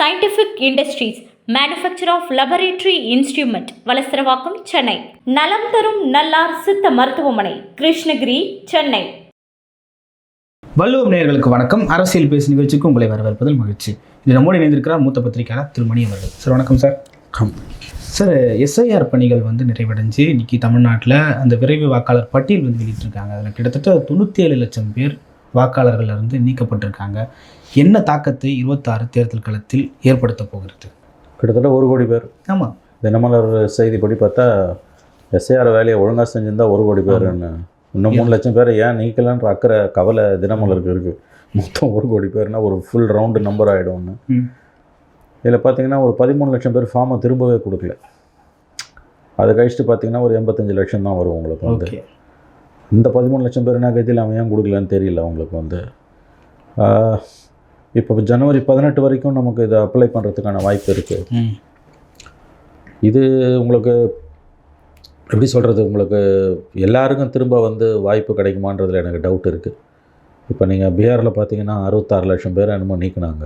Scientific industries manufacture of laboratory instrument Valasaravakkam Chennai. நலம் தரும் நல்லார் சித்த மருத்துவமனை கிருஷ்ணகிரி சென்னை. வள்ளுவம் நேயர்களுக்கு வணக்கம். அரசியல் பேசு நிகழ்ச்சிக்கு உங்களை வரவேற்பதில் மகிழ்ச்சி. இது நம்மோடு இணைந்திருக்கிறார் மூத்த பத்திரிகையாளர் திருமணி அவர்கள். சார் வணக்கம் சார். சார் எஸ்ஐஆர் பணிகள் வந்து நிறைவடைஞ்சு இன்னைக்கு தமிழ்நாட்டில் அந்த விரைவு வாக்காளர் பட்டியல் வந்து வெளியிட்டிருக்காங்க. அதில் கிட்டத்தட்ட தொண்ணூற்றி ஏழு லட்சம் பேர் வாக்காளர்கள் இருந்து நீக்கப்பட்டிருக்காங்க. என்ன தாக்கத்தை இருபத்தாறு தேர்தல் களத்தில் ஏற்படுத்த போகிறது? கிட்டத்தட்ட ஒரு கோடி பேர். ஆமாம் தினமலர் செய்திப்படி பார்த்தா எஸ்ஐஆர் வேலையை ஒழுங்காக செஞ்சிருந்தா ஒரு கோடி பேருன்னு இன்னும் மூணு லட்சம் பேரை ஏன் நீக்கலன்ற அக்கறை கவலை தினமலருக்கு இருக்குது மொத்தம் ஒரு கோடி பேர்னா ஒரு ஃபுல் ரவுண்டு நம்பர் ஆகிடும்னு ம். இதில் பார்த்தீங்கன்னா ஒரு பதிமூணு லட்சம் பேர் ஃபார்மை திரும்பவே கொடுக்கல. அது கழிச்சுட்டு பார்த்தீங்கன்னா ஒரு எண்பத்தஞ்சு லட்சம் தான் வரும் உங்களுக்கு வந்து. இந்த பதிமூணு லட்சம் பேர் என்ன கதியில் அவன் ஏன் கொடுக்கலன்னு தெரியல அவங்களுக்கு வந்து. இப்போ ஜனவரி பதினெட்டு வரைக்கும் நமக்கு இதை அப்ளை பண்ணுறதுக்கான வாய்ப்பு இருக்குது இது உங்களுக்கு எப்படி சொல்கிறது உங்களுக்கு எல்லாருக்கும் திரும்ப வந்து வாய்ப்பு கிடைக்குமான்றதுல எனக்கு டவுட் இருக்குது இப்போ நீங்கள் பீகாரில் பார்த்தீங்கன்னா அறுபத்தாறு லட்சம் பேர் என்னமோ நீக்கினாங்க.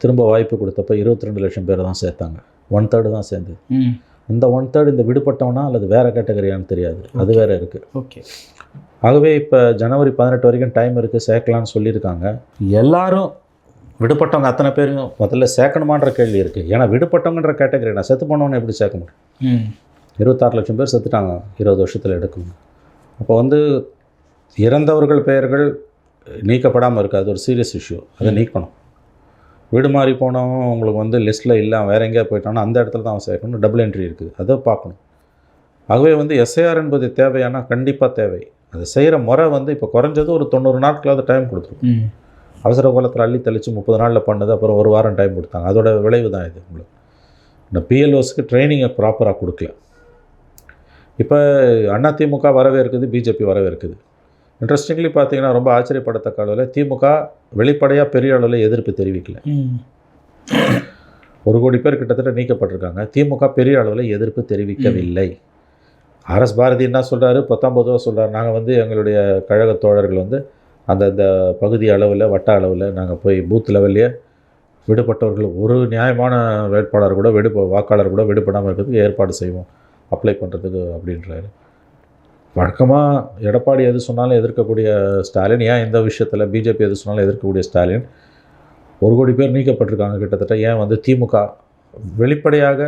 திரும்ப வாய்ப்பு கொடுத்தப்ப இருபத்தி ரெண்டு லட்சம் பேர் தான் சேர்த்தாங்க. ஒன் தேர்டு தான் சேர்ந்து இந்த ஒன் தேர்டு இந்த விடுபட்டவனா அல்லது வேறு கேட்டகரியான்னு தெரியாது. அது வேறு இருக்குது ஓகே. ஆகவே இப்போ ஜனவரி பதினெட்டு வரைக்கும் டைம் இருக்குது சேர்க்கலான்னு சொல்லியிருக்காங்க. எல்லாரும் விடுபட்டவங்க அத்தனை பேரும் முதல்ல சேர்க்கணுமான்ற கேள்வி இருக்குது ஏன்னா விடுபட்டவங்கன்ற கேட்டகரி நான் செத்து போனவனை எப்படி சேர்க்க முடியும்? இருபத்தாறு லட்சம் பேர் செத்துட்டாங்க இருபது வருஷத்தில் எடுக்கணும் அப்போ வந்து இறந்தவர்கள் பெயர்கள் நீக்கப்படாமல் இருக்குது அது ஒரு சீரியஸ் இஷ்யூ அதை நீக்கணும். வீடு மாறி போனவன் உங்களுக்கு வந்து லிஸ்ட்டில் இல்லை வேறு எங்கேயா போயிட்டானா அந்த இடத்துல தான் அவன் சேர்க்கணும் டபுள் என்ட்ரி இருக்குது அதை பார்க்கணும். ஆகவே வந்து எஸ்ஐஆர் என்பது தேவையானா? கண்டிப்பாக தேவை. அது செய்கிற முறை வந்து இப்போ குறைஞ்சது ஒரு தொண்ணூறு நாட்களாவது டைம் கொடுத்துருக்கும். அவசர காலத்தில் அள்ளி தெளித்து முப்பது நாளில் பண்ணது அப்புறம் ஒரு வாரம் டைம் கொடுத்தாங்க. அதோட விளைவு தான் இது உங்களுக்கு. இந்த பிஎல்ஓஸ்க்கு ட்ரைனிங்கை ப்ராப்பராக கொடுக்கல. இப்போ அதிமுக வரவே இருக்குது பிஜேபி வரவே இருக்குது. இன்ட்ரெஸ்டிங்லி பார்த்தீங்கன்னா ரொம்ப ஆச்சரியப்படத்தக்க அளவில் திமுக வெளிப்படையாக பெரிய அளவில் எதிர்ப்பு தெரிவிக்கல. ஒரு கோடி பேர் கிட்டத்தட்ட நீக்கப்பட்டிருக்காங்க. திமுக பெரிய அளவில் எதிர்ப்பு தெரிவிக்கவில்லை. ஆர்எஸ் பாரதி என்ன சொல்கிறாரு பத்தொம்பதுவா சொல்கிறார் நாங்கள் வந்து எங்களுடைய கழக தோழர்கள் வந்து அந்தந்த பகுதி அளவில் வட்ட அளவில் நாங்கள் போய் பூத் லெவல்லையே விடுபட்டவர்கள் ஒரு நியாயமான வேட்பாளர் கூட விடு வாக்காளர் கூட விடுபடாமல் இருக்கிறதுக்கு ஏற்பாடு செய்வோம். அப்ளை பண்ணுறதுக்கு அப்படின்றாரு. வழக்கமாக எடப்பாடி எது சொன்னாலும் எதிர்க்கக்கூடிய ஸ்டாலின் ஏன் இந்த விஷயத்தில் பிஜேபி எது சொன்னாலும் எதிர்க்கக்கூடிய ஸ்டாலின்? ஒரு கோடி பேர் நீக்கப்பட்டிருக்காங்க கிட்டத்தட்ட. ஏன் வந்து திமுக? வெளிப்படையாக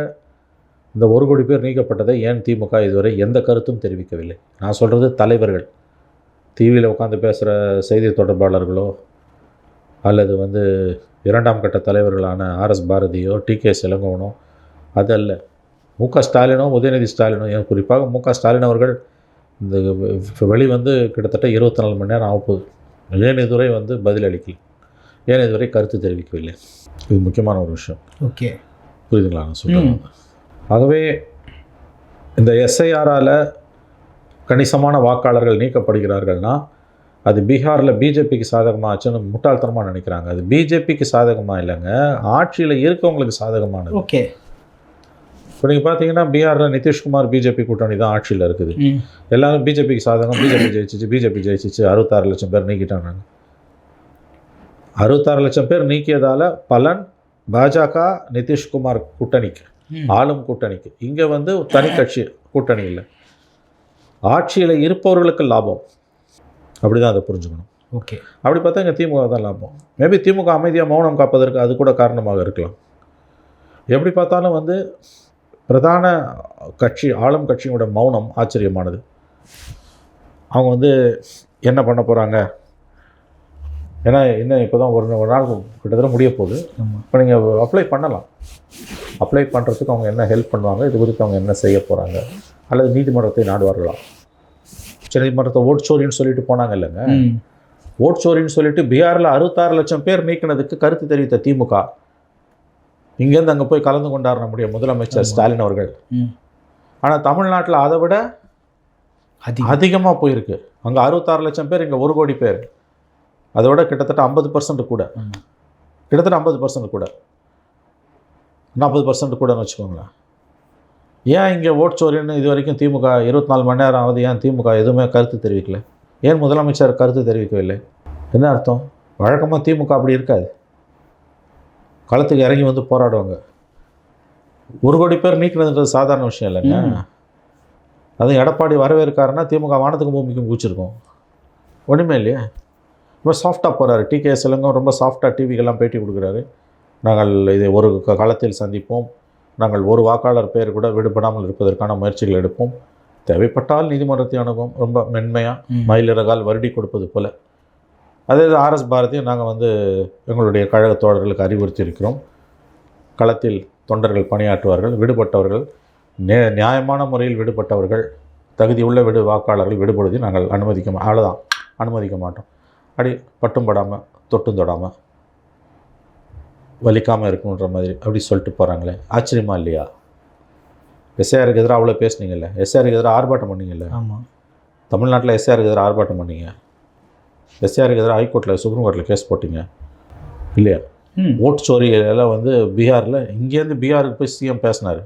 இந்த ஒரு கோடி பேர் நீக்கப்பட்டதை ஏன் திமுக இதுவரை எந்த கருத்தும் தெரிவிக்கவில்லை? நான் சொல்கிறது தலைவர்கள். டிவியில் உட்காந்து பேசுகிற செய்தி தொடர்பாளர்களோ அல்லது வந்து இரண்டாம் கட்ட தலைவர்களான ஆர்எஸ் பாரதியோ டி கே சிலங்கோவனோ அதல்ல. மு க ஸ்டாலினோ உதயநிதி ஸ்டாலினோ ஏன் குறிப்பாக மு க ஸ்டாலின் அவர்கள் இந்த வெளி வந்து கிட்டத்தட்ட இருபத்தி நாலு மணி நேரம் ஆகப்போகுது. ஏன் இதுவரை வந்து பதில் அளிக்கல? ஏன் இதுவரை கருத்து தெரிவிக்கவில்லை? இது முக்கியமான ஒரு விஷயம். ஓகே. புரியுதுங்களா? நான் சொல்கிறேன் ம். ஆகவே இந்த எஸ்ஐஆரால் கணிசமான வாக்காளர்கள் நீக்கப்படுகிறார்கள்னா அது பீகாரில் பிஜேபிக்கு சாதகமாக ஆச்சுன்னு முட்டாள்தனமாக நினைக்கிறாங்க. அது பிஜேபிக்கு சாதகமாக இல்லைங்க. ஆட்சியில் இருக்கவங்களுக்கு சாதகமானது. ஓகே. இப்போ நீங்கள் பார்த்தீங்கன்னா பீகாரில் நிதிஷ்குமார் பிஜேபி கூட்டணி தான் ஆட்சியில் இருக்குது. எல்லாரும் பிஜேபிக்கு சாதகம் பிஜேபி ஜெயிச்சிச்சு பிஜேபி ஜெயிச்சிச்சு அறுபத்தாறு லட்சம் பேர் நீக்கிட்டாங்க. அறுபத்தாறு லட்சம் பேர் நீக்கியதால் பலன் பாஜக நிதிஷ்குமார் கூட்டணிக்கு. ஆளும் கூட்டணிக்கு. இங்கே வந்து தனி கட்சி கூட்டணி இல்லை. ஆட்சியில் இருப்பவர்களுக்கு லாபம். அப்படி தான் அதை புரிஞ்சுக்கணும். ஓகே. அப்படி பார்த்தா இங்கே திமுக தான் லாபம். மேபி திமுக அமைதியாக மௌனம் காப்பதற்கு அது கூட காரணமாக இருக்கலாம். எப்படி பார்த்தாலும் வந்து பிரதான கட்சி ஆளும் கட்சியோட மௌனம் ஆச்சரியமானது. அவங்க வந்து என்ன பண்ண போகிறாங்க ஏன்னா இன்னும் இப்போ தான் ஒரு ஒரு நாள் கிட்டத்தட்ட முடிய போகுது. இப்போ நீங்கள் அப்ளை பண்ணலாம். அப்ளை பண்ணுறதுக்கு அவங்க என்ன ஹெல்ப் பண்ணுவாங்க? இது குறித்து அவங்க என்ன செய்ய போகிறாங்க அல்லது நீதிமன்றத்தை நாடுவார்களா? நீதிமன்றத்தை ஓட் சோரின்னு சொல்லிட்டு போனாங்க இல்லைங்க ம். ஓட் சோரின்னு சொல்லிட்டு பீகாரில் அறுபத்தாறு லட்சம் பேர் நீக்கினதுக்கு கருத்து தெரிவித்த திமுக. இங்கேருந்து அங்கே போய் கலந்து கொண்டாட நம்முடைய முதலமைச்சர் ஸ்டாலின் அவர்கள். ஆனால் தமிழ்நாட்டில் அதை விட அதிகம். அதிகமாக போயிருக்கு. அங்கே அறுபத்தாறு லட்சம் பேர் இங்கே ஒரு கோடி பேர். அதை விட கிட்டத்தட்ட ஐம்பது பர்சன்ட் கூட. கிட்டத்தட்ட ஐம்பது பர்சன்ட் கூட. நாற்பது பர்சன்ட் கூடன்னு வச்சுக்கோங்களேன். ஏன் இங்கே ஓட் சோரின்னு இது வரைக்கும் திமுக இருபத்தி நாலு மணி நேரம் ஆகுது ஏன் திமுக எதுவுமே கருத்து தெரிவிக்கல? ஏன் முதலமைச்சர் கருத்து தெரிவிக்கவில்லை? என்ன அர்த்தம்? வழக்கமாக திமுக அப்படி இருக்காது. களத்துக்கு இறங்கி வந்து போராடுவாங்க. ஒரு கோடி பேர் நீக்கினதுன்றது சாதாரண விஷயம் இல்லைங்க. அதுவும் எடப்பாடி வரவேற்காருன்னா திமுக வானத்துக்கும் பூமிக்கும் பூச்சிருக்கும். ஒன்றுமே இல்லையா. ரொம்ப சாஃப்டாக போகிறாரு டிகே சிலங்கம் ரொம்ப சாஃப்டாக டிவிக்கெல்லாம் பேட்டி கொடுக்குறாரு. நாங்கள் இதை ஒரு காலத்தில் சந்திப்போம். நாங்கள் ஒரு வாக்காளர் பெயர் கூட விடுபடாமல் இருப்பதற்கான முயற்சிகள் எடுப்போம். தேவைப்பட்டால் நீதிமன்றத்தை அணுகும். ரொம்ப மென்மையாக. மயிலிறகால் வருடி கொடுப்பது போல. அதே ஆர்எஸ் பாரதியும் நாங்கள் வந்து எங்களுடைய கழக தோழர்களுக்கு அறிவுறுத்தி இருக்கிறோம் களத்தில் தொண்டர்கள் பணியாற்றுவார்கள் விடுபட்டவர்கள் நே நியாயமான முறையில் விடுபட்டவர்கள் தகுதியுள்ள விடு வாக்காளர்கள் விடுபடுவதை நாங்கள் அனுமதிக்க அவ்வளோதான் அனுமதிக்க மாட்டோம். அடி பட்டும் படாமல் தொட்டும் தொடாமல் வலிக்காமல் இருக்கணுன்ற மாதிரி அப்படி சொல்லிட்டு போகிறாங்களே ஆச்சரியமா இல்லையா? எஸ்ஐஆருக்கு எதிராக அவ்வளோ பேசுனீங்கல்ல. எஸ்ஐஆருக்கு எதிராக ஆர்ப்பாட்டம் பண்ணீங்கல்ல. ஆமாம் தமிழ்நாட்டில் எஸ்ஆருக்கு எதிராக ஆர்ப்பாட்டம் பண்ணீங்க. எஸ்ஆருக்கு எதிராக ஹைகோர்ட்டில் சுப்ரீம் கோர்ட்டில் கேஸ் போட்டீங்க. இல்லையா? ம். ஓட்டு சோரி எல்லாம் வந்து பீகாரில் இங்கேருந்து பீகாருக்கு போய் சிஎம் பேசினார்.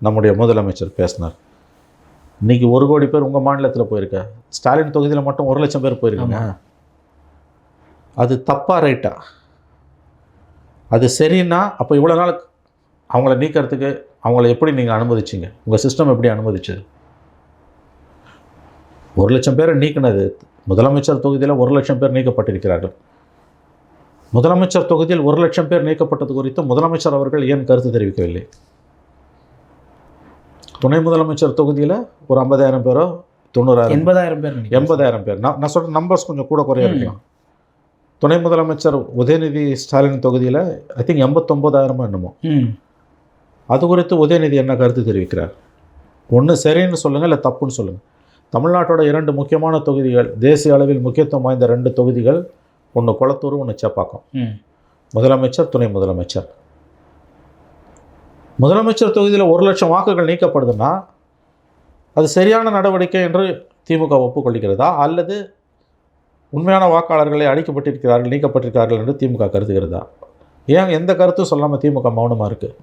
நம்முடைய முதலமைச்சர் பேசினார். இன்னைக்கு ஒரு கோடி பேர் உங்கள் மாநிலத்தில் போயிருக்க. ஸ்டாலின் தொகுதியில் மட்டும் ஒரு லட்சம் பேர் போயிருக்காங்க. அது தப்பா ரைட்டா அது சரின்னா அப்போ இவ்வளோ நாள் அவங்கள நீக்கிறதுக்கு அவங்கள எப்படி நீங்கள் அனுமதிச்சீங்க உங்கள் சிஸ்டம் எப்படி அனுமதிச்சது ஒரு லட்சம் பேரை நீக்கினது முதலமைச்சர் தொகுதியில் ஒரு லட்சம் பேர் நீக்கப்பட்டிருக்கிறார்கள் முதலமைச்சர் தொகுதியில் ஒரு லட்சம் பேர் நீக்கப்பட்டது குறித்து முதலமைச்சர் அவர்கள் ஏன் கருத்து தெரிவிக்கவில்லை துணை முதலமைச்சர் தொகுதியில் ஒரு ஐம்பதாயிரம் பேரோ தொண்ணூறாயிரம் எண்பதாயிரம் பேர். எண்பதாயிரம் பேர் நான் நான் சொல்கிற நம்பர்ஸ் கொஞ்சம் கூட குறைய. இருக்கலாம் துணை முதலமைச்சர் உதயநிதி ஸ்டாலின் தொகுதியில் ஐ திங்க் எண்பத்தொம்போதாயிரமோ என்னமோ. அது குறித்து உதயநிதி என்ன கருத்து தெரிவிக்கிறார்? ஒன்று சரின்னு சொல்லுங்கள் இல்லை தப்புன்னு சொல்லுங்கள் தமிழ்நாட்டோட இரண்டு முக்கியமான தொகுதிகள் தேசிய அளவில் முக்கியத்துவம் வாய்ந்த ரெண்டு தொகுதிகள் ஒன்று குளத்தூர் ஒன்று சேப்பாக்கம். முதலமைச்சர் துணை முதலமைச்சர். முதலமைச்சர் தொகுதியில் ஒரு லட்சம் வாக்குகள் நீக்கப்படுதுன்னா அது சரியான நடவடிக்கை என்று திமுக ஒப்புக்கொள்கிறதா அல்லது உண்மையான வாக்காளர்களை அழிக்கப்பட்டிருக்கிறார்கள் நீக்கப்பட்டிருக்கிறார்கள் என்று திமுக கருதுகிறதா? ஏன் எந்த கருத்தும் சொல்லாமல் திமுக மௌனமாக இருக்குது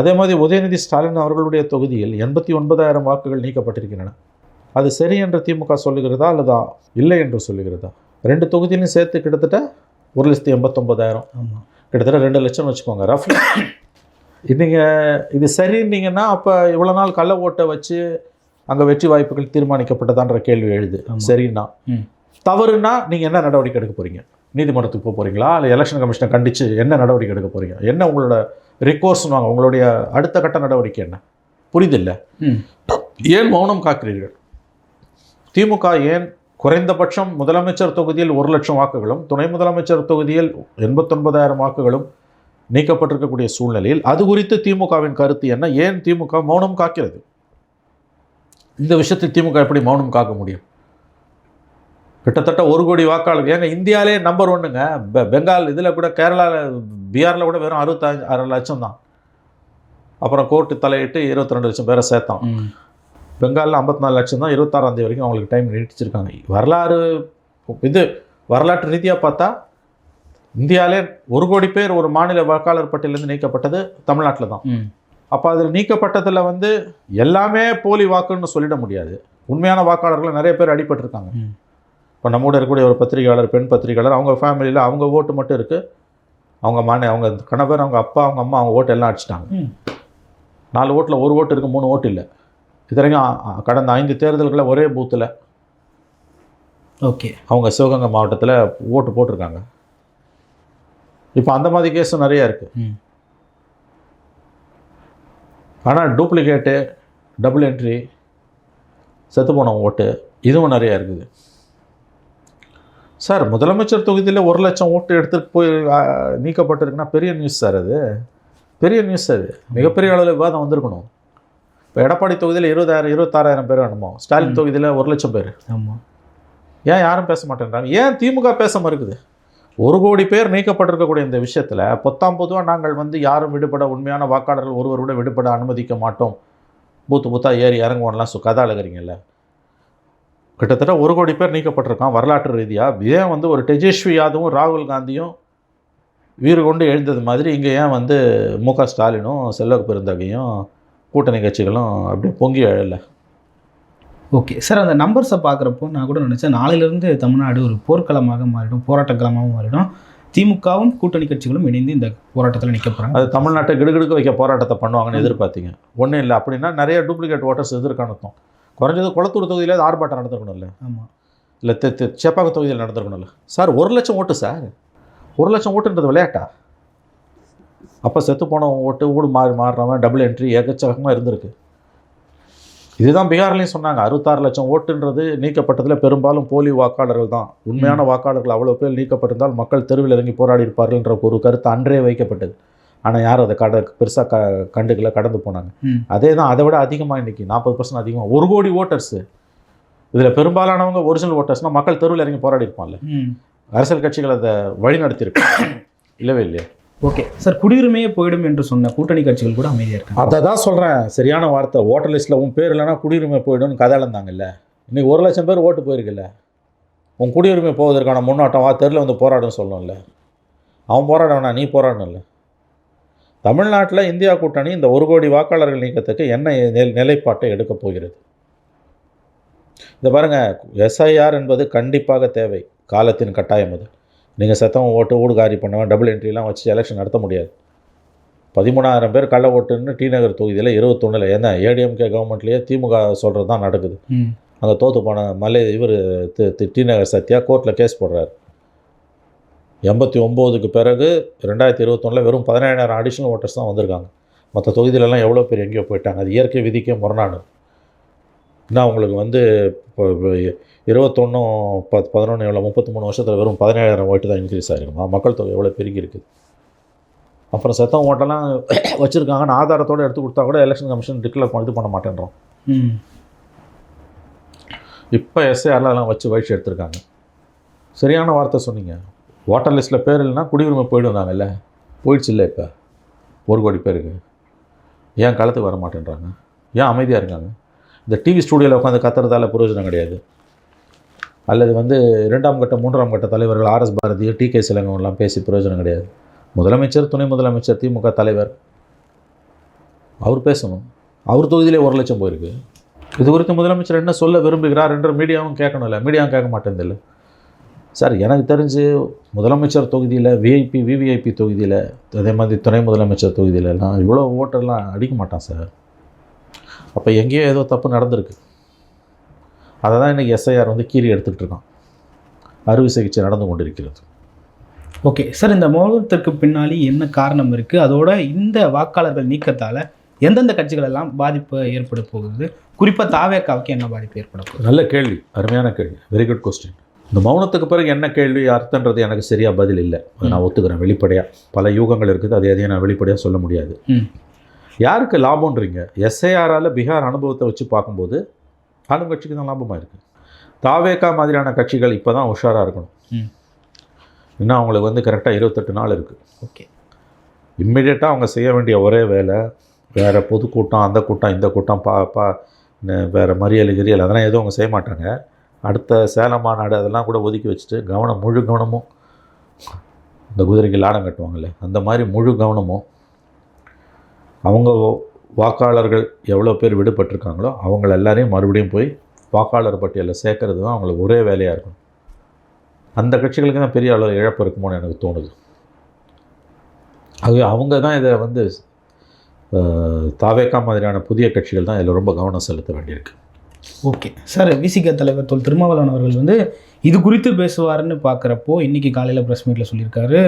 அதே மாதிரி உதயநிதி ஸ்டாலின் அவர்களுடைய தொகுதியில் எண்பத்தி ஒன்பதாயிரம் வாக்குகள் நீக்கப்பட்டிருக்கின்றன. அது சரி என்று திமுக சொல்லுகிறதா அல்லது இல்லை என்று சொல்லுகிறதா? ரெண்டு தொகுதியிலும் சேர்த்து கிட்டத்தட்ட ஒரு லட்சத்தி எண்பத்தொம்பதாயிரம் ஆமாம் கிட்டத்தட்ட ரெண்டு லட்சம் வச்சுக்கோங்க ரஃப்லி நீங்கள் இது சரின்னீங்கன்னா அப்போ இவ்வளோ நாள் கள்ள ஓட்டை வச்சு அங்கே வெற்றி வாய்ப்புகள் தீர்மானிக்கப்பட்டதான்ற கேள்வி எழுது. சரின்னா. தவறுனா நீங்கள் என்ன நடவடிக்கை எடுக்க போகிறீங்க நீதிமன்றத்துக்கு போக போகிறீங்களா இல்லை எலெக்ஷன் கமிஷனை கண்டித்து என்ன நடவடிக்கை எடுக்க போகிறீங்க என்ன உங்களோட ரிகோர்ஸ்னுவாங்க உங்களுடைய அடுத்த கட்ட நடவடிக்கை என்ன? புரியுதில்ல? ம். ஏன் மௌனம் காக்கிறீர்கள்? திமுக ஏன் குறைந்தபட்சம் முதலமைச்சர் தொகுதியில் ஒரு லட்சம் வாக்குகளும் துணை முதலமைச்சர் தொகுதியில் எண்பத்தொன்பதாயிரம் வாக்குகளும் நீக்கப்பட்டிருக்கக்கூடிய சூழ்நிலையில் அது குறித்து திமுகவின் கருத்து என்ன? ஏன் திமுக மௌனம் காக்கிறது? இந்த விஷயத்தில் திமுக எப்படி மௌனம் காக்க முடியும்? கிட்டத்தட்ட ஒரு கோடி வாக்காளர். ஏங்க இந்தியாவிலே நம்பர் ஒன்றுங்க பெ- பெங்கால் இதில் கூட கேரளாவில் பீகாரில் கூட வெறும் அறுபத்தஞ்சு அரை லட்சம் தான். அப்புறம் கோர்ட்டு தலையிட்டு இருபத்தி ரெண்டு லட்சம் பேரை சேர்த்தான் ம். பெங்காலில் ஐம்பத்தி நாலு லட்சம் தான் இருபத்தாறாம் தேதி வரைக்கும் அவங்களுக்கு டைம் நீட்டிச்சிருக்காங்க வரலாறு இது வரலாற்று ரீதியாக பார்த்தா இந்தியாவிலே ஒரு கோடி பேர் ஒரு மாநில வாக்காளர் பட்டியலேருந்து நீக்கப்பட்டது தமிழ்நாட்டில் தான். அப்போ அதில் நீக்கப்பட்டதில் வந்து எல்லாமே போலி வாக்குன்னு சொல்லிட முடியாது. உண்மையான வாக்காளர்கள் நிறைய பேர் அடிபட்டிருக்காங்க. இப்போ நம்ம கூட இருக்கக்கூடிய ஒரு பத்திரிகையாளர் பெண் பத்திரிகையாளர் அவங்க ஃபேமிலியில் அவங்க ஓட்டு மட்டும் இருக்குது அவங்க மானே அவங்க கணவர் அவங்க அப்பா அவங்க அம்மா அவங்க ஓட்டு எல்லாம் அடிச்சிட்டாங்க. நாலு ஓட்டில் ஒரு ஓட்டு இருக்குது மூணு ஓட்டு இல்லை. இது வரைக்கும் கடந்த ஐந்து தேர்தல்களில் ஒரே பூத்தில் ஓகே. அவங்க சிவகங்கை மாவட்டத்தில் ஓட்டு போட்டிருக்காங்க. இப்போ அந்த மாதிரி கேஸும் நிறையா இருக்குது ஆனால் டூப்ளிகேட்டு டபுள் என்ட்ரி செத்து போன ஓட்டு இதுவும் நிறையா இருக்குது. சார் முதலமைச்சர் தொகுதியில் ஒரு லட்சம் ஓட்டு எடுத்துகிட்டு போய் நீக்கப்பட்டிருக்குன்னா பெரிய நியூஸ் சார் அது. பெரிய நியூஸ் அது. மிகப்பெரிய அளவில் விவாதம் வந்திருக்கணும். இப்போ எடப்பாடி தொகுதியில் இருபதாயிரம் இருபத்தாறாயிரம் பேர் வேணுமோ? ஸ்டாலின் தொகுதியில் ஒரு லட்சம் பேர். ஆமாம் ஏன் யாரும் பேச மாட்டேன்றாங்க? ஏன் திமுக பேச மறுக்குது ஒரு கோடி பேர் நீக்கப்பட்டிருக்கக்கூடிய இந்த விஷயத்தில் பொத்தாம் பொதுவாக நாங்கள் வந்து யாரும் விடுபட உண்மையான வாக்காளர்கள் ஒருவர் கூட விடுபட அனுமதிக்க மாட்டோம். பூத்து பூத்தாக ஏறி இறங்குவோம்லாம் சு கதை அழுகிறீங்கல்ல. கிட்டத்தட்ட ஒரு கோடி பேர் நீக்கப்பட்டிருக்கான் வரலாற்று ரீதியாக ஏன் வந்து ஒரு டெஜஸ்வி யாதவும் ராகுல் காந்தியும் வீறு கொண்டு எழுந்தது மாதிரி இங்கே ஏன் வந்து மு க ஸ்டாலினும் செல்வ பெருந்தகையும் கூட்டணி கட்சிகளும் அப்படியே பொங்கி எழலை ஓகே சார் அந்த நம்பர்ஸை பார்க்குறப்போ நான் கூட நினச்சேன் நாளையிலேருந்து தமிழ்நாடு ஒரு போர்க்களமாக மாறிடும் போராட்டக்களமாக மாறிடும். திமுகவும் கூட்டணி கட்சிகளும் இணைந்து இந்த போராட்டத்தில் நிற்க போகிறாங்க அது தமிழ்நாட்டை கிடுகிடுக்க வைக்க போராட்டத்தை பண்ணுவாங்கன்னு எதிர்பார்த்தீங்க. ஒன்றும் இல்லை. அப்படின்னா நிறைய டூப்ளிகேட் ஓட்டர்ஸ் எதிர்க்கணும் குறைஞ்சது குளத்தூர் தொகுதியில் ஆர்ப்பாட்டம் நடந்திருக்கணும்ல ஆமாம் இல்லை தெ தெ சேப்பாக்க தொகுதியில் நடந்திருக்கணும்ல சார் ஒரு லட்சம் ஓட்டு சார் ஒரு லட்சம் ஓட்டுன்றது விளையாட்டா? அப்போ செத்து போன ஓட்டு ஊடு மாறி மாறுறவன் டபுள் என்ட்ரி ஏகச்சகமாக இருந்திருக்கு. இதுதான் பீகார்லேயும் சொன்னாங்க. அறுபத்தாறு லட்சம் ஓட்டுன்றது நீக்கப்பட்டதில் பெரும்பாலும் போலி வாக்காளர்கள் தான். உண்மையான வாக்காளர்கள் அவ்வளோ பேர் நீக்கப்பட்டிருந்தால் மக்கள் தெருவில் இறங்கி போராடி இருப்பார்கள்ன்ற ஒரு கருத்து அன்றே வைக்கப்பட்டது. ஆனால் யாரும் அதை கட பெருசாக க கண்டுக்கல கடந்து போனாங்க. அதே தான் அதை விட அதிகமாக இன்றைக்கி நாற்பது பர்சன்ட் அதிகமாக ஒரு கோடி ஓட்டர்ஸு இதில் பெரும்பாலானவங்க ஒரிஜினல் ஓட்டர்ஸ்னால் மக்கள் தெருவில் இறங்கி போராடி இருப்பான்ல ம். அரசியல் கட்சிகள் அதை வழி நடத்தியிருக்கு இல்லவே இல்லையா. ஓகே. சார் குடியுரிமையே போயிடும் என்று சொன்ன கூட்டணி கட்சிகள் கூட அமைதியாக இருக்காங்க. அதை தான் சொல்கிறேன் சரியான வார்த்தை. ஓட்டர் லிஸ்ட்டில் உன் பேர் இல்லைன்னா குடியுரிமை போயிடும்னு கதை இழந்தாங்கல்ல இன்னைக்கு ஒரு லட்சம் பேர் ஓட்டு போயிருக்குல்ல. உன் குடியுரிமை போவதற்கான முன்னோட்டம் வா தெருவில் வந்து போராடும் சொல்லணும்ல அவன் போராட வேணாம் நீ போராடணும்ல. தமிழ்நாட்டில் இந்தியா கூட்டணி இந்த ஒரு கோடி வாக்காளர்கள் நீக்கத்துக்கு என்ன நிலைப்பாட்டை எடுக்கப் போகிறது? இந்த பாருங்கள் எஸ்ஐஆர் என்பது கண்டிப்பாக தேவை. காலத்தின் கட்டாயம் அது. நீங்கள் செத்தவன் ஓட்டு ஊடுகாரி பண்ணவன் டபுள் என்ட்ரிலாம் வச்சு எலெக்ஷன் நடத்த முடியாது. பதிமூணாயிரம் பேர் கள்ள ஓட்டுன்னு டி நகர் தொகுதியில் இருபத்தொன்னில் என்ன ஏடிஎம்கே கவர்மெண்ட்லேயே திமுக சொல்கிறது தான் நடக்குது. அங்கே தோற்று போன மலை இவர் டி நகர் சத்யா கோர்ட்டில் கேஸ் போடுறாரு. எண்பத்தி ஒம்போதுக்கு பிறகு ரெண்டாயிரத்தி இருபத்தொன்னில் வெறும் பதினேழாயிரம் அடிஷனல் ஓட்டர்ஸ் தான் வந்திருக்காங்க. மற்ற தொகுதியிலலாம் எவ்வளோ பேர் எங்கேயோ போயிட்டாங்க. அது இயற்கை விதிக்கே முரணானது. இன்னும் அவங்களுக்கு வந்து இப்போ இருபத்தொன்னும் பத்து பதினொன்று எவ்வளோ முப்பத்தி மூணு வருஷத்தில் வெறும் பதினேழாயிரம் ஓட்டு தான் இன்க்ரீஸ் ஆகிருக்குமா மக்கள் தொகை எவ்வளோ பெருகி இருக்குது அப்புறம் செத்தவங்க ஓட்டெல்லாம் வச்சுருக்காங்கன்னு ஆதாரத்தோடு எடுத்து கொடுத்தா கூட எலெக்ஷன் கமிஷன் டிக்ளேர் இது பண்ண மாட்டேன்றோம். இப்போ எஸ்ஏஆரில் அதெல்லாம் வச்சு வழிச்சு எடுத்திருக்காங்க. சரியான வார்த்தை சொன்னீங்க. வாட்டர் லிஸ்ட்டில் பேர் இல்லைன்னா குடியுரிமை போயிடுவாங்கல்ல போயிடுச்சு இல்லை இப்போ? ஒரு கோடி பேருக்கு. ஏன் களத்துக்கு வர மாட்டேன்றாங்க? ஏன் அமைதியாக இருக்காங்க? இந்த டிவி ஸ்டூடியோவில் உட்காந்து கத்துறதால பிரயோஜனம் கிடையாது. அல்லது வந்து இரண்டாம் கட்ட மூன்றாம் கட்ட தலைவர்கள் ஆர்எஸ் பாரதி டி கே சிலங்கம்லாம் பேசி பிரயோஜனம் கிடையாது. முதலமைச்சர் துணை முதலமைச்சர் திமுக தலைவர். அவர் பேசணும். அவர் தொகுதியிலே ஒரு லட்சம் போயிருக்கு. இது குறித்து முதலமைச்சர் என்ன சொல்ல விரும்புகிறார் என்று மீடியாவும் கேட்கணும்ல. மீடியாவும் கேட்க மாட்டேங்குதில்ல சார் எனக்கு தெரிஞ்சு முதலமைச்சர் தொகுதியில் விஐபி விவிஐபி தொகுதியில் அதே மாதிரி துணை முதலமைச்சர் தொகுதியிலலாம் இவ்வளோ ஓட்டெல்லாம் அடிக்க மாட்டான் சார். அப்போ எங்கேயோ ஏதோ தப்பு நடந்திருக்கு. அதை தான் இன்றைக்கி எஸ்ஐஆர் வந்து கீறி எடுத்துக்கிட்டு இருக்கான் அறுவை சிகிச்சை நடந்து கொண்டிருக்கிறது. ஓகே சார் இந்த மௌனத்திற்கு பின்னாடி என்ன காரணம் இருக்குது அதோட இந்த வாக்காளர்கள் நீக்கத்தால் எந்தெந்த கட்சிகள் எல்லாம் பாதிப்பு ஏற்பட போகுது? குறிப்பாக தாவேக்காவுக்கு என்ன பாதிப்பு ஏற்பட போகுது? நல்ல கேள்வி அருமையான கேள்வி. வெரி குட் கொஸ்டின் இந்த மௌனத்துக்கு பிறகு என்ன கேள்வி அர்த்தன்றது எனக்கு சரியாக பதில் இல்லை. அதை நான் ஒத்துக்கிறேன் வெளிப்படையாக பல யூகங்கள் இருக்குது அது எதையும் நான் வெளிப்படையாக சொல்ல முடியாது. யாருக்கு லாபம்ன்றீங்க? எஸ்ஐஆரால் பீகார் அனுபவத்தை வச்சு பார்க்கும்போது ஆளும் கட்சிக்கு தான் லாபமாக இருக்குது தாவேக்கா மாதிரியான கட்சிகள் இப்போ தான் உஷாராக இருக்கணும். ம். இன்னும் அவங்களுக்கு வந்து கரெக்டாக இருபத்தெட்டு நாள் இருக்குது ஓகே. இம்மிடியட்டாக அவங்க செய்ய வேண்டிய ஒரே வேலை வேறு பொதுக்கூட்டம் அந்த கூட்டம் இந்த கூட்டம் பா பா வேறு மறியல் கிரியல் அதெல்லாம் எதுவும் அவங்க செய்ய மாட்டாங்க. அடுத்த சேலம் மாநாடு அதெல்லாம் கூட ஒதுக்கி வச்சுட்டு கவனம் முழு கவனமும் இந்த குதிரைக்கு லாடம் கட்டுவாங்கல்ல அந்த மாதிரி முழு கவனமும் அவங்க வாக்காளர்கள் எவ்வளோ பேர் விடுபட்டிருக்காங்களோ அவங்கள எல்லாரையும் மறுபடியும் போய் வாக்காளர் பட்டியலில் சேர்க்கறது தான் அவங்களுக்கு ஒரே வேலையாக இருக்கும். அந்த கட்சிகளுக்கு தான் பெரிய அளவு இழப்பு இருக்குமோன்னு எனக்கு தோணுது. அது அவங்க தான் இதை வந்து தாவேக்கா மாதிரியான புதிய கட்சிகள் தான் இதில் ரொம்ப கவனம் செலுத்த வேண்டியிருக்கு. ஓகே. சார் விசிக தலைவர் தொல் திருமாவளவன் அவர்கள் வந்து இது குறித்து பேசுவாருன்னு பார்க்குறப்போ இன்னைக்கு காலையில் ப்ரெஸ் மீட்டில் சொல்லியிருக்காரு.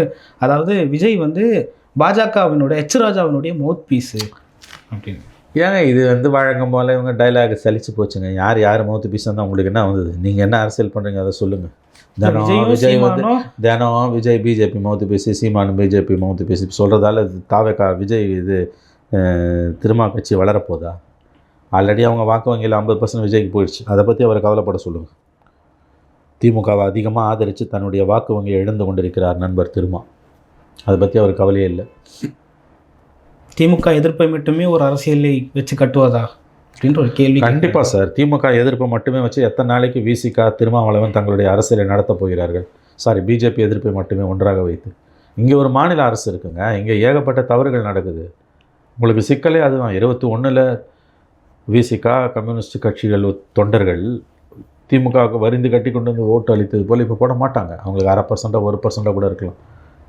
அதாவது விஜய் வந்து பாஜகவினுடைய எச் ராஜாவினுடைய மவுத் பீஸு அப்படின்னு ஏங்க இது வந்து வழக்கம் போல் இவங்க டைலாக் சலிச்சு போச்சுங்க. யார் யார் மௌத்து பீஸ் தான் உங்களுக்கு என்ன வந்தது? நீங்கள் என்ன அரசியல் பண்ணுறீங்க அதை சொல்லுங்கள் தினம் விஜய் வந்து தினம் விஜய் பிஜேபி மௌத்து பேசி சீமானு பிஜேபி மௌத்து பேசி சொல்கிறதால தாவேக்கா விஜய் இது திருமா கட்சி வளரப்போதா? ஆல்ரெடி அவங்க வாக்கு வங்கியில் ஐம்பது பர்சன்ட் விஜய்க்கு போயிடுச்சு. அதை பற்றி அவரை கவலைப்பட சொல்லுங்கள் திமுகவை அதிகமாக ஆதரித்து தன்னுடைய வாக்கு வங்கியை இழந்து கொண்டிருக்கிறார் நண்பர் திருமா. அதை பற்றி அவர் கவலையே இல்லை. திமுக எதிர்ப்பை மட்டுமே ஒரு அரசியலை வச்சு கட்டுவதா? அப்படின்ற ஒரு கேள்வி கண்டிப்பாக சார். திமுக எதிர்ப்பை மட்டுமே வச்சு எத்தனை நாளைக்கு விசிகா திருமாவளவன் தங்களுடைய அரசியலை நடத்தப் போகிறார்கள்? சாரி பிஜேபி எதிர்ப்பை மட்டுமே ஒன்றாக வைத்து. இங்கே ஒரு மாநில அரசு இருக்குங்க. இங்கே ஏகப்பட்ட தவறுகள் நடக்குது. உங்களுக்கு சிக்கலே அதுதான். இருபத்தி ஒன்றில் விசிகா கம்யூனிஸ்ட் கட்சிகள் தொண்டர்கள் திமுகவுக்கு வரிந்து கட்டி கொண்டு வந்து ஓட்டு அளித்தது போல் இப்போ போட மாட்டாங்க. அவங்களுக்கு அரை பர்சண்டாக ஒரு பர்சண்டாக கூட இருக்கலாம்.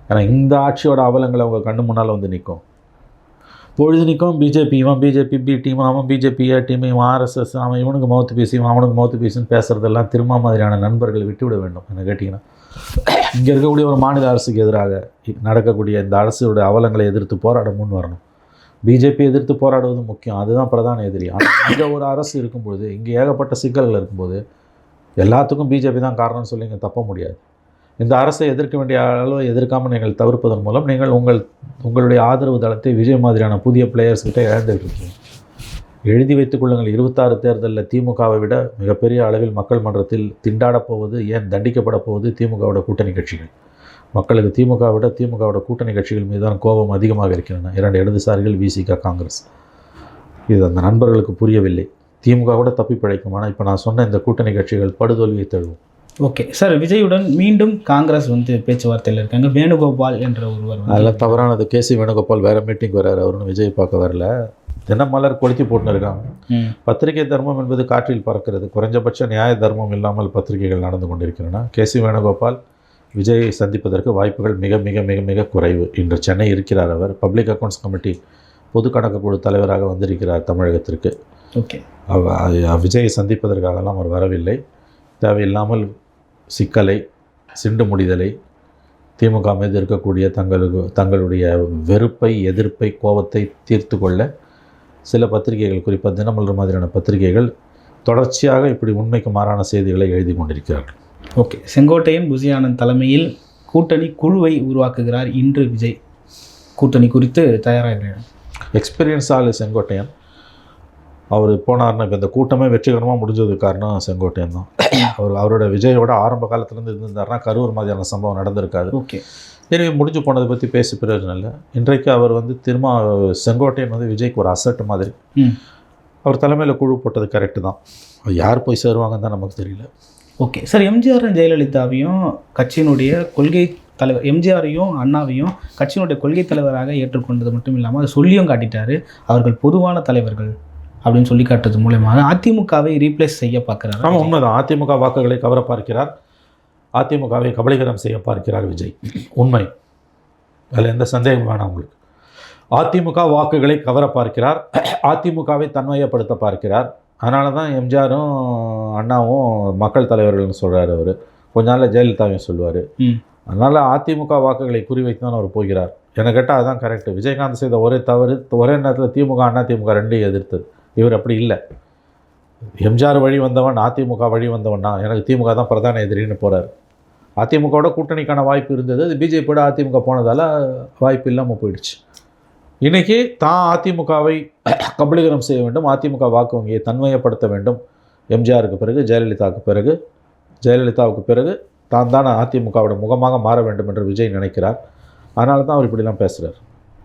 ஏன்னா இந்த ஆட்சியோட அவலங்கள் அவங்க கண்ணு முன்னால் வந்து நிற்கும் பொழுதுனிக்கும் பிஜேபி இவன் பிஜேபி பி டீம் அவன் பிஜேபி ஏ டீம் இவன் ஆர்எஸ்எஸ் அவன் இவனுக்கு மௌத்து பேசி இவன் அவனுக்கு மௌத்து பேசின்னு பேசுகிறதெல்லாம் திரும்ப மாதிரியான நண்பர்களை விட்டுவிட வேண்டும். என்ன கேட்டிங்கன்னா இங்கே இருக்கக்கூடிய ஒரு மாநில அரசுக்கு எதிராக நடக்கக்கூடிய இந்த அரசோட அவலங்களை எதிர்த்து போராட முன் வரணும். பிஜேபி எதிர்த்து போராடுவது முக்கியம். அதுதான் பிரதான எதிரி. ஆனால் இங்கே ஒரு அரசு இருக்கும்போது இங்கே ஏகப்பட்ட சிக்கல்கள் இருக்கும்போது எல்லாத்துக்கும் பிஜேபி தான் காரணம்னு சொல்லி இங்கே தப்ப முடியாது. இந்த அரசை எதிர்க்க வேண்டிய அளவு எதிர்க்காமல் நீங்கள் தவிர்ப்பதன் மூலம் நீங்கள் உங்கள் உங்களுடைய ஆதரவு தளத்தை விஜய் மாதிரியான புதிய பிளேயர்ஸ் கிட்ட இருக்கீங்க எழுதி வைத்துக் கொள்ளுங்கள் இருபத்தாறு தேர்தலில் திமுகவை விட மிகப்பெரிய அளவில் மக்கள் மன்றத்தில் திண்டாடப் போவது ஏன் தண்டிக்கப்பட போவது திமுகவோட கூட்டணி கட்சிகள். மக்களுக்கு திமுக விட திமுகவோட கூட்டணி கட்சிகள் மீதான கோபம் அதிகமாக இருக்கின்றன. இரண்டு இடதுசாரிகள் விசிக காங்கிரஸ். இது அந்த நண்பர்களுக்கு புரியவில்லை. திமுக கூட தப்பி பிழைக்கும். ஆனால் இப்போ நான் சொன்ன இந்த கூட்டணி கட்சிகள் படுதோல்வியை தழுவும். ஓகே. சார் விஜயுடன் மீண்டும் காங்கிரஸ் வந்து பேச்சுவார்த்தையில் இருக்காங்க. வேணுகோபால் என்ற ஒருவர் அதெல்லாம் தவறானது. கேசி வேணுகோபால் வேறு மீட்டிங் வராரு. அவருன்னு விஜய் பார்க்க வரல. தினமலர் கொளுத்தி போட்டுன்னு இருக்காங்க பத்திரிகை தர்மம் என்பது காற்றில் பறக்கிறது. குறைஞ்சபட்ச நியாய தர்மம் இல்லாமல் பத்திரிகைகள் நடந்து கொண்டிருக்கின்றன. கேசி வேணுகோபால் விஜயை சந்திப்பதற்கு வாய்ப்புகள் மிக மிக மிக மிக குறைவு. இன்று சென்னை இருக்கிறார் அவர். பப்ளிக் அக்கவுண்ட்ஸ் கமிட்டி பொது கணக்கு குழு தலைவராக வந்திருக்கிறார் தமிழகத்திற்கு. ஓகே. விஜயை சந்திப்பதற்காகலாம் அவர் வரவில்லை. தேவையில்லாமல் சிக்கலை சிண்டு முடிதலை திமுக மீது இருக்கக்கூடிய தங்களுக்கு தங்களுடைய வெறுப்பை எதிர்ப்பை கோபத்தை தீர்த்து கொள்ள சில பத்திரிகைகள் குறிப்பாக தினமலர் மாதிரியான பத்திரிகைகள் தொடர்ச்சியாக இப்படி உண்மைக்கு மாறான செய்திகளை எழுதி கொண்டிருக்கிறார்கள். ஓகே. செங்கோட்டையன் புசி ஆனந்த் தலைமையில் கூட்டணி குழுவை உருவாக்குகிறார் இன்று விஜய். கூட்டணி குறித்து தயாராகிறார் எக்ஸ்பீரியன்ஸ் ஆளு செங்கோட்டையன். அவர் போனார்னா இந்த கூட்டமே வெற்றிகரமாக முடிஞ்சதுக்கு காரணம் செங்கோட்டையன் தான். அவர் அவரோட விஜயோட ஆரம்ப காலத்துலேருந்து இருந்திருந்தாருன்னா கரூர் மாதிரியான சம்பவம் நடந்திருக்காது. ஓகே. எனவே முடிஞ்சு போனதை பற்றி பேசி பிரயோஜனம் இல்லை இன்றைக்கு அவர் வந்து திரும்ப செங்கோட்டையன் வந்து விஜய்க்கு ஒரு அசட் மாதிரி. அவர் தலைமையில் குழு போட்டது கரெக்டு தான். யார் போய் சேருவாங்கன்னு தான் நமக்கு தெரியல. ஓகே. சார் எம்ஜிஆர் ஜெயலலிதாவையும் கட்சியினுடைய கொள்கை தலைவர் எம்ஜிஆரையும் அண்ணாவையும் கட்சியினுடைய கொள்கை தலைவராக ஏற்றுக்கொண்டது மட்டும் இல்லாமல் அதை சொல்லியும் காட்டிட்டாரு. அவர்கள் பொதுவான தலைவர்கள். அப்படின்னு சொல்லி காட்டுறது மூலமாக அதிமுகவை ரீப்ளேஸ் செய்ய ஆமாம் பார்க்குறாரு உண்மைதான். அதிமுக வாக்குகளை கவர பார்க்கிறார். அதிமுகவை கபலீகரம் செய்ய பார்க்கிறார் விஜய். உண்மை. அதில் எந்த சந்தேகம் வேணாம் உங்களுக்கு. அதிமுக வாக்குகளை கவர பார்க்கிறார். அதிமுகவை தன்மையப்படுத்த பார்க்கிறார். அதனால தான் எம்ஜிஆரும் அண்ணாவும் மக்கள் தலைவர்கள்னு சொல்கிறார் அவர். கொஞ்ச நாளில் ஜெயலலிதாவையும் சொல்லுவார். அதனால் அதிமுக வாக்குகளை குறிவைத்து தான் அவர் போகிறார். என கேட்டால் அதுதான் கரெக்டு விஜயகாந்த் செய்த ஒரே தவறு ஒரே நேரத்தில் திமுக அண்ணா திமுக ரெண்டையும் எதிர்த்தது. இவர் அப்படி இல்லை. எம்ஜிஆர் வழி வந்தவன் அதிமுக வழி வந்தவனா எனக்கு திமுக தான் பிரதான எதிரின்னு போகிறார் அதிமுகவோட கூட்டணிக்கான வாய்ப்பு இருந்தது. அது பிஜேபியோட அதிமுக போனதால் வாய்ப்பு இல்லாமல் போயிடுச்சு. இன்றைக்கி தான் அதிமுகவை கபலீகரம் செய்ய வேண்டும். அதிமுக வாக்கு வங்கியை தன்மையப்படுத்த வேண்டும். எம்ஜிஆருக்கு பிறகு ஜெயலலிதாவுக்கு பிறகு ஜெயலலிதாவுக்கு பிறகு தான் தான் அதிமுகவோட முகமாக மாற வேண்டும் என்று விஜய் நினைக்கிறார். அதனால தான் அவர் இப்படிலாம் பேசுகிறார்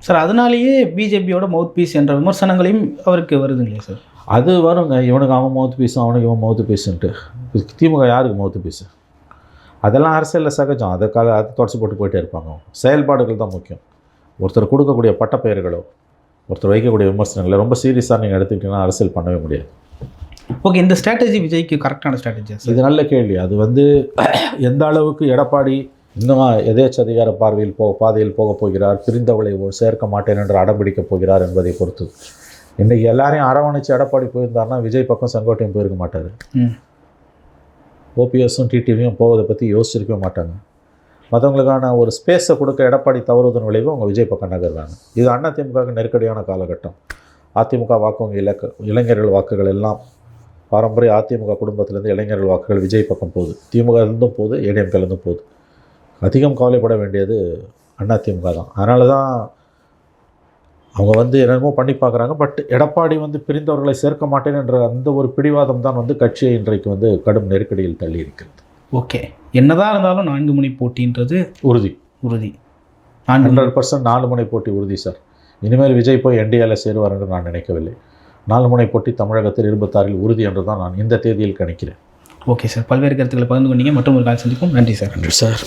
சார் அதனாலேயே பிஜேபியோட மவுத் பீஸ் என்ற விமர்சனங்களையும் அவருக்கு வருதுங்களே சார்? அது வருங்க. இவனுக்கு அவன் மவுத்து பீஸும் அவனுக்கு இவன் மவுத்து பீஸுன்ட்டு திமுக யாருக்கு மவுத்து பீஸு அதெல்லாம் அரசியலில் சகஜம். அதை கால அதை தொடச்சி போட்டு போயிட்டே இருப்பாங்க செயல்பாடுகள் தான் முக்கியம். ஒருத்தர் கொடுக்கக்கூடிய பட்டப்பெயர்களோ ஒருத்தர் வைக்கக்கூடிய விமர்சனங்களை ரொம்ப சீரியஸாக நீங்கள் எடுத்துக்கிட்டீங்கன்னா அரசியல் பண்ணவே முடியாது. ஓகே இந்த ஸ்ட்ராட்டஜி விஜய்க்கு கரெக்டான ஸ்ட்ராட்டஜி இது நல்ல கேள்வி. அது வந்து எந்த அளவுக்கு எடப்பாடி இன்னும் எதேச்ச அதிகார பார்வையில் போ பாதையில் போகப் போகிறார் பிரிந்தவளை சேர்க்க மாட்டேன் என்று அடம்பிடிக்கப் போகிறார் என்பதை பொறுத்து. இன்றைக்கி எல்லாரையும் அரவணைச்சு எடப்பாடி போயிருந்தாருன்னா விஜய் பக்கம் செங்கோட்டையும் போயிருக்க மாட்டார். ஓபிஎஸும் டிடிவியும் போவதை பற்றி யோசிச்சிருக்கவே மாட்டாங்க. மற்றவங்களுக்கான ஒரு ஸ்பேஸை கொடுக்க எடப்பாடி தவறுவதன் விளைவு அவங்க விஜய் பக்கம் நகர்றாங்க. இது அதிமுகவுக்கு நெருக்கடியான காலகட்டம். அதிமுக வாக்கு வங்கி இலக்க இளைஞர்கள் வாக்குகள் எல்லாம் பாரம்பரிய அதிமுக குடும்பத்திலேருந்து இளைஞர்கள் வாக்குகள் விஜய் பக்கம் போகுது. திமுகலேருந்தும் போகுது ஏடிஎம்கேலேருந்தும் போகுது. அதிகம் கவலைப்பட வேண்டியது அதிமுக தான். அதனால தான் அவங்க வந்து என்னென்னமோ பண்ணி பார்க்குறாங்க. பட் எடப்பாடி வந்து பிரிந்தவர்களை சேர்க்க மாட்டேன் என்ற அந்த ஒரு பிடிவாதம் தான் வந்து கட்சியை இன்றைக்கு வந்து கடும் நெருக்கடியில் தள்ளி இருக்கிறது. ஓகே. என்னதான் இருந்தாலும் நான்கு முனை போட்டின்றது உறுதி. உறுதி. ஹண்ட்ரட் பர்சன்ட் நாலு முனை போட்டி உறுதி சார். இனிமேல் விஜய் போய் என்டிஏல சேருவார் என்று நான் நினைக்கவில்லை. நாலு முனை போட்டி தமிழகத்தில் இருபத்தாறில் உறுதி என்று தான் நான் இந்த தேதியில் கணிக்கிறேன். Okay sir. பல்வேறு கருத்துக்களை பகிர்ந்து கொண்டீங்க. மற்றும் ஒரு கால் சந்திப்போம். நன்றி சார். நன்றி சார்.